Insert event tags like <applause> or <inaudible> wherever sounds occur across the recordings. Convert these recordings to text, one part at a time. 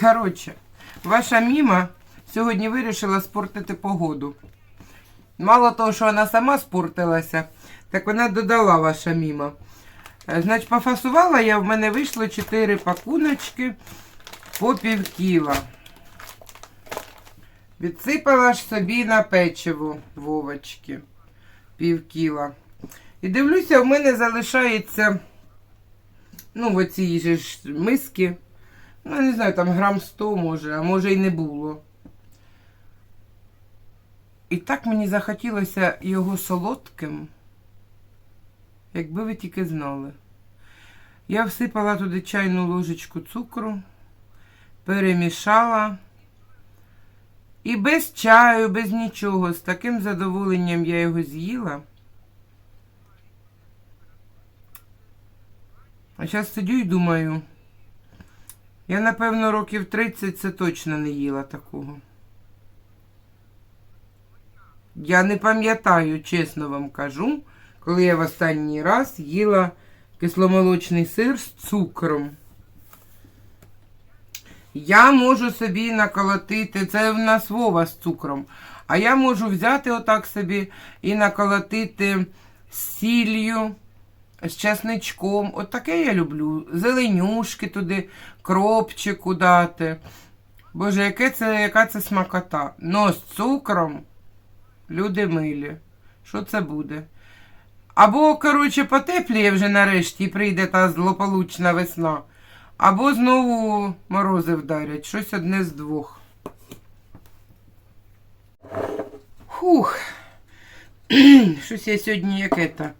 Коротше, ваша міма сьогодні вирішила спортити погоду. Мало того, що вона сама спортилася, так вона додала ваша міма. Е, Значить, пофасувала я, в мене вийшло 4 пакуночки по пів кіла. Відсипала ж собі на печиво вовочки пів кіла. І дивлюся, в мене залишається, ну, в оцій же ж миски. Ну, не знаю, там грам 100 може, а може і не було. І так мені захотілося його солодким, якби ви тільки знали. Я всипала туди чайну ложечку цукру, перемішала. І без чаю, без нічого, з таким задоволенням я його з'їла. А зараз сидю і думаю. Я, напевно, років 30 це точно не їла такого. Я не пам'ятаю, чесно вам кажу, коли я в останній раз їла кисломолочний сир з цукром. Я можу собі наколотити, це в нас Вова з цукром. А я можу взяти отак собі і наколотити з сіллю, з часничком. От таке я люблю. Зеленюшки туди, кропчику дати. Боже, яке це, яка це смакота. Но з цукром, люди милі. Що це буде? Або, коротше, потепліє вже нарешті і прийде та злополучна весна. Або знову морози вдарять. Щось одне з двох. Хух. <clears throat> Щось я сьогодні яке то.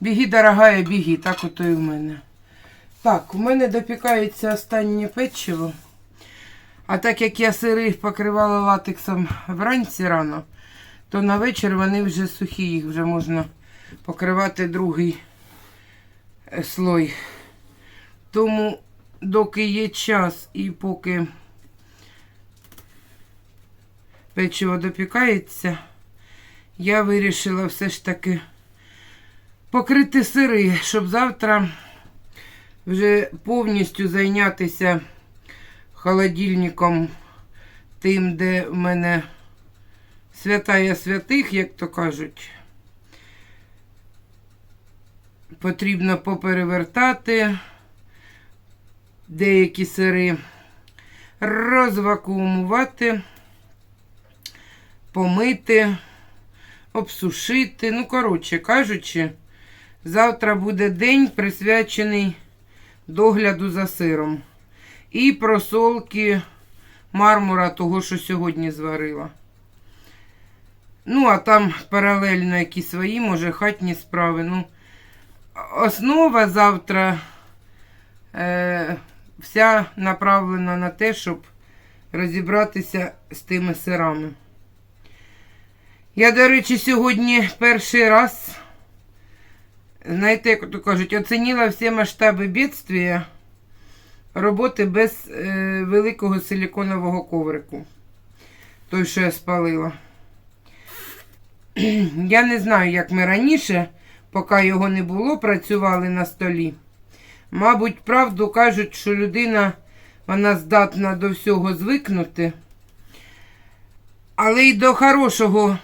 Біги, дорогая, біги, так ото і в мене. Так, у мене допікається останнє печиво. А так як я сири покривала латексом вранці рано, то на вечір вони вже сухі, їх вже можна покривати другий е, слой. Тому, доки є час і поки печиво допікається, я вирішила все ж таки покрити сири, щоб завтра вже повністю зайнятися холодильником тим, де в мене святая святих, як то кажуть. Потрібно поперевертати деякі сири, розвакуумувати, помити, обсушити. Ну, коротше кажучи, завтра буде день присвячений догляду за сиром. І просолки мармура того, що сьогодні зварила. Ну, а там паралельно якісь свої, може, хатні справи. Ну, основа завтра е, вся направлена на те, щоб розібратися з тими сирами. Я, до речі, сьогодні перший раз, знаєте, як то кажуть, оцінила всі масштаби бідствія роботи без е, великого силіконового коврику. Той, що я спалила. <clears throat> Я не знаю, як ми раніше, поки його не було, працювали на столі. Мабуть, правду кажуть, що людина вона здатна до всього звикнути. Але й до хорошого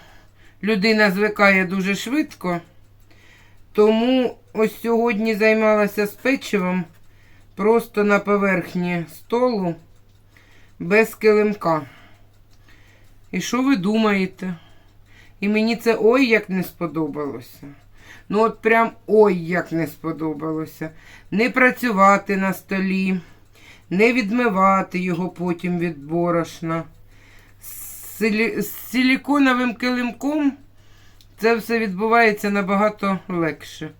людина звикає дуже швидко. Тому ось сьогодні займалася з печивом просто на поверхні столу без килимка. І що ви думаєте? І мені це ой як не сподобалося. Ну, от прям ой як не сподобалося. Не працювати на столі, не відмивати його потім від борошна. З, силіконовим килимком це все відбувається набагато легше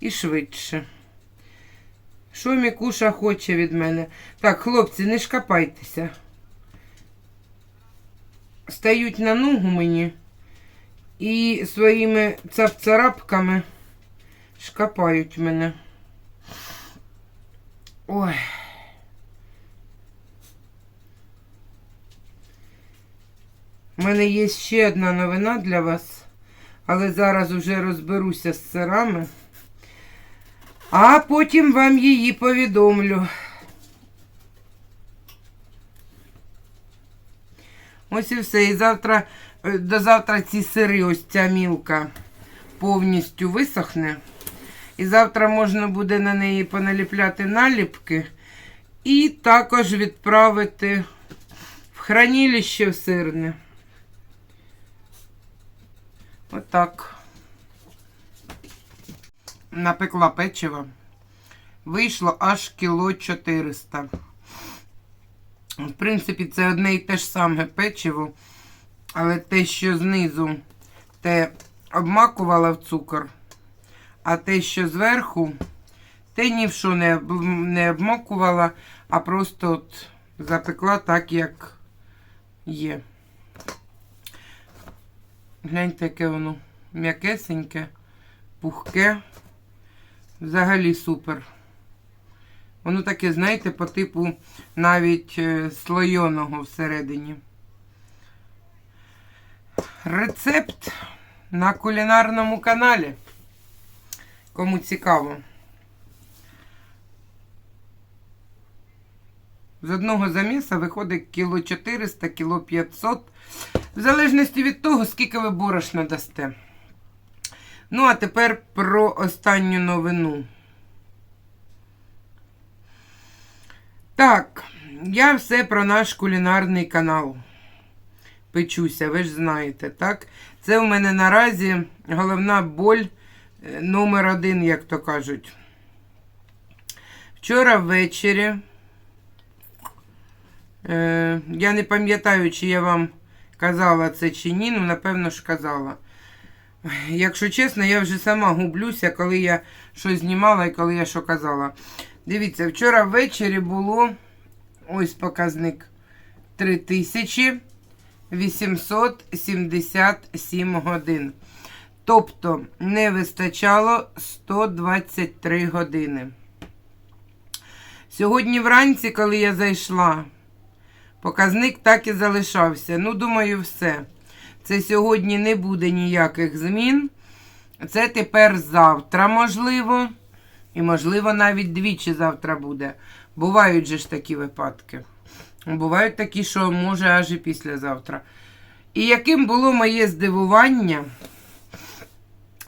і швидше. Що Мікуша хоче від мене? Так, хлопці, не шкапайтеся. Стають на ногу мені і своїми цапцарапками шкапають мене. Ой. У мене є ще одна новина для вас, але зараз вже розберуся з сирами. А потім вам її повідомлю. Ось і все. І завтра, е, до завтра ці сири, ось ця мілка, повністю висохне. І завтра можна буде на неї поналіпляти наліпки і також відправити в хранилище в сирне. Отак. Напекла печиво. Вийшло аж кіло 400. В принципі, це одне і те ж саме печиво, але те, що знизу, те обмакувала в цукор, а те, що зверху, те ні в що не, не обмакувала, а просто от запекла так, як є. Гляньте, яке воно м'якесеньке, пухке. Взагалі супер. Воно таке, знаєте, по типу навіть е, слойоного всередині. Рецепт на кулінарному каналі. Кому цікаво. З одного заміса виходить кіло 400, кіло 500. В залежності від того, скільки ви борошна дасте. Ну, а тепер про останню новину. Так, я все про наш кулінарний канал. Печуся, ви ж знаєте, так? Це в мене наразі головна боль е, номер один, як то кажуть. Вчора ввечері. Е, я не пам'ятаю, чи я вам казала це чи ні, ну, напевно ж казала. Якщо чесно, я вже сама гублюся, коли я щось знімала і коли я що казала. Дивіться, вчора ввечері було ось показник 3877 годин. Тобто не вистачало 123 години. Сьогодні вранці, коли я зайшла, показник так і залишався. Ну, думаю, все. Це сьогодні не буде ніяких змін. Це тепер завтра, можливо. І, можливо, навіть двічі завтра буде. Бувають же ж такі випадки. Бувають такі, що може аж і післязавтра. І яким було моє здивування,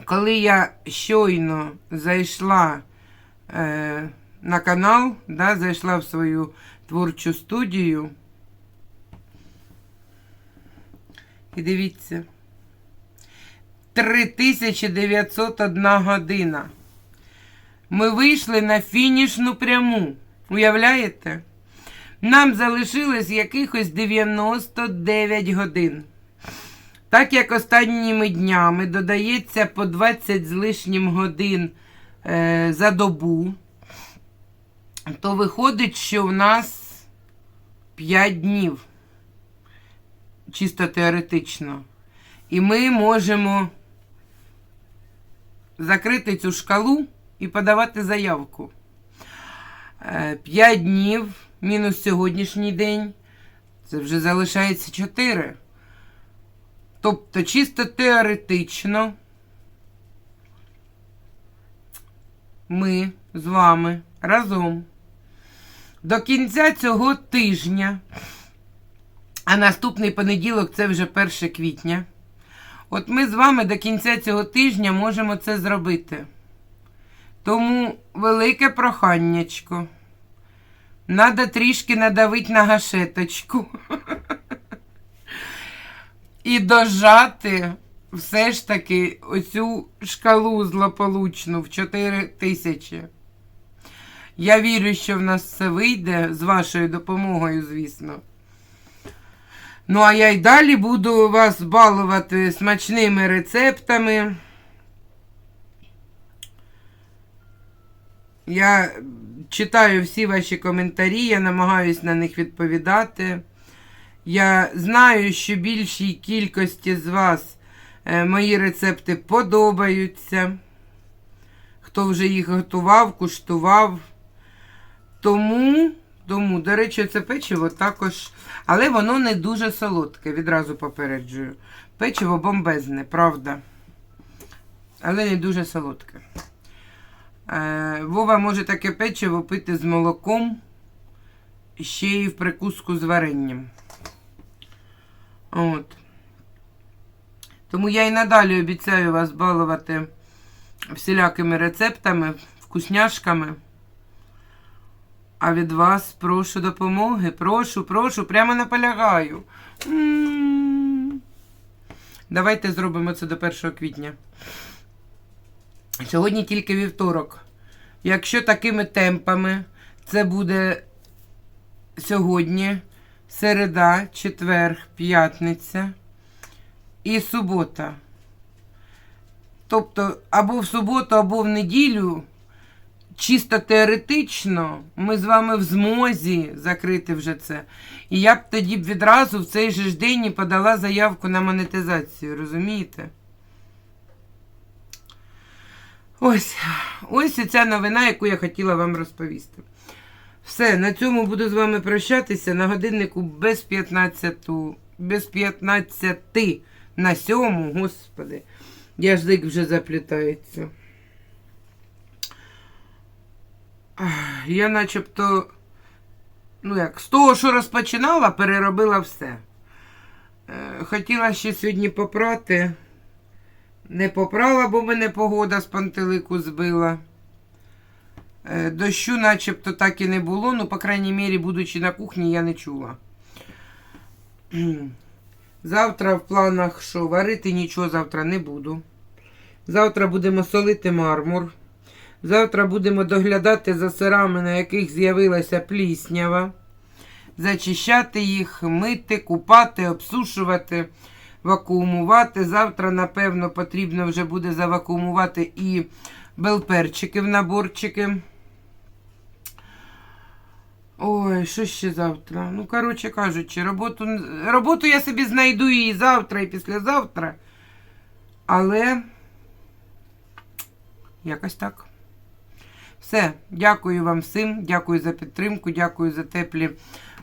коли я щойно зайшла е, на канал, да, зайшла в свою творчу студію. І дивіться. 3901 година. Ми вийшли на фінішну пряму. Уявляєте? Нам залишилось якихось 99 годин. Так як останніми днями додається по 20 з лишнім годин е, за добу, то виходить, що в нас 5 днів. Чисто теоретично. І ми можемо закрити цю шкалу і подавати заявку. 5 днів мінус сьогоднішній день. Це вже залишається 4. Тобто, чисто теоретично ми з вами разом до кінця цього тижня, а наступний понеділок це вже 1 квітня. От ми з вами до кінця цього тижня можемо це зробити. Тому велике проханнячко. Надо трішки надавити на гашеточку. І дожати все ж таки оцю шкалу злополучну в 4 тисячі. Я вірю, що в нас все вийде з вашою допомогою, звісно. Ну, а я й далі буду вас балувати смачними рецептами. Я читаю всі ваші коментарі, я намагаюсь на них відповідати. Я знаю, що більшій кількості з вас е, мої рецепти подобаються. Хто вже їх готував, куштував. Тому, Тому, до речі, це печиво також, але воно не дуже солодке, відразу попереджую. Печиво бомбезне, правда. Але не дуже солодке. Е, Вова може таке печиво пити з молоком, ще й в прикуску з варенням. От. Тому я і надалі обіцяю вас балувати всілякими рецептами, вкусняшками. А від вас прошу допомоги. Прошу, прошу, прямо наполягаю. М. Давайте зробимо це до 1 квітня. Сьогодні тільки вівторок. Якщо такими темпами це буде сьогодні, середа, четвер, п'ятниця і субота. Тобто, або в суботу, або в неділю, чисто теоретично, ми з вами в змозі закрити вже це. І я б тоді б відразу в цей же ж день і подала заявку на монетизацію, розумієте? Ось, ось ця новина, яку я хотіла вам розповісти. Все, на цьому буду з вами прощатися. На годиннику без 15, без 15 на 7, господи. Язик вже заплітається. Я начебто, ну як, з того, що розпочинала, переробила все. Е, Хотіла ще сьогодні попрати. Не попрала, бо мене погода з пантелику збила. Е, Дощу начебто так і не було, ну, по крайній мірі, будучи на кухні, я не чула. <clears throat> Завтра в планах, що варити нічого завтра не буду. Завтра будемо солити мармур. Завтра будемо доглядати за сирами, на яких з'явилася пліснява. Зачищати їх, мити, купати, обсушувати, вакуумувати. Завтра, напевно, потрібно вже буде завакуумувати і белперчики в наборчики. Ой, що ще завтра? Ну, коротше кажучи, роботу, роботу я собі знайду і завтра, і післязавтра. Але якось так. Все, дякую вам всім, дякую за підтримку, дякую за теплі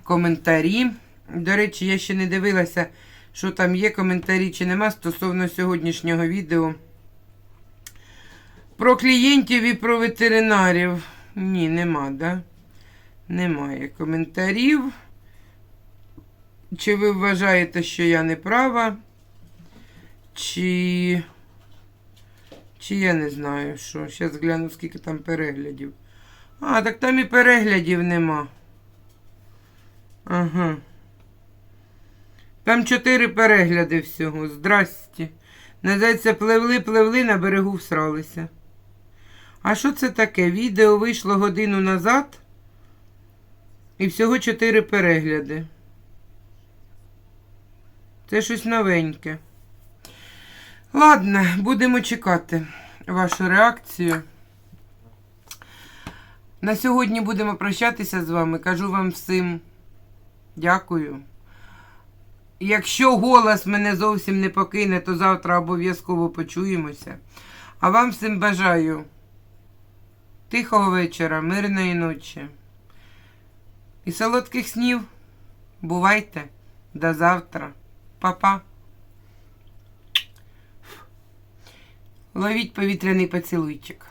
коментарі. До речі, я ще не дивилася, що там є коментарі чи нема стосовно сьогоднішнього відео. Про клієнтів і про ветеринарів. Ні, нема, да? Немає коментарів. Чи ви вважаєте, що я не права? Чи. Чи я не знаю, що. Зараз гляну, скільки там переглядів. А, так там і переглядів нема. Ага. Там чотири перегляди всього. Здрасті. Називається пливли, пливли, на берегу всралися. А що це таке? Відео вийшло годину назад. І всього чотири перегляди. Це щось новеньке. Ладно, будемо чекати вашу реакцію. На сьогодні будемо прощатися з вами. Кажу вам всім дякую. Якщо голос мене зовсім не покине, то завтра обов'язково почуємося. А вам всім бажаю тихого вечора, мирної ночі. І солодких снів. Бувайте. До завтра. Па-па. Ловіть повітряний поцілуйчик.